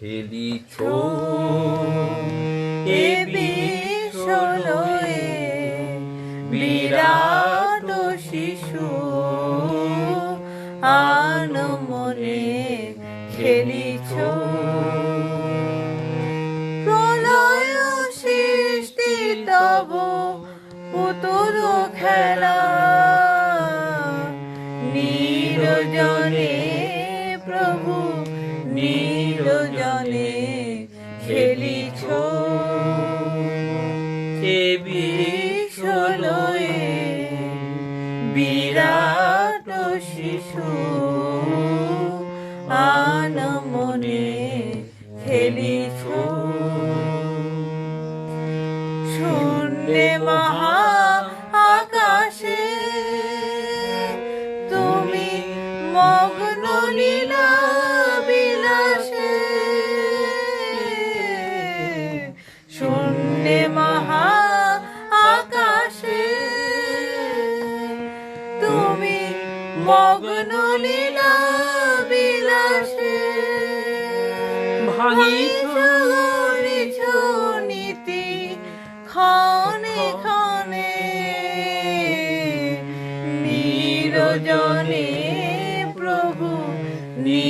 খেলিছ এ বিশ্বলয়ে বিরাট শিশু আনমনে খেলিছ। প্রলয় সৃষ্টি তব পুতুল খেলা। নিরজনে প্রভু নিরজনে খেলিছ। এ? বিশ্বলয়ে বিরাট শিশু। আনমনে খেলিছ। শূন্যে মহা মগ্ন লীলা বিলাসে। ভাঙিছ নীতি ক্ষণে ক্ষণে। নিরজনে প্রভু নী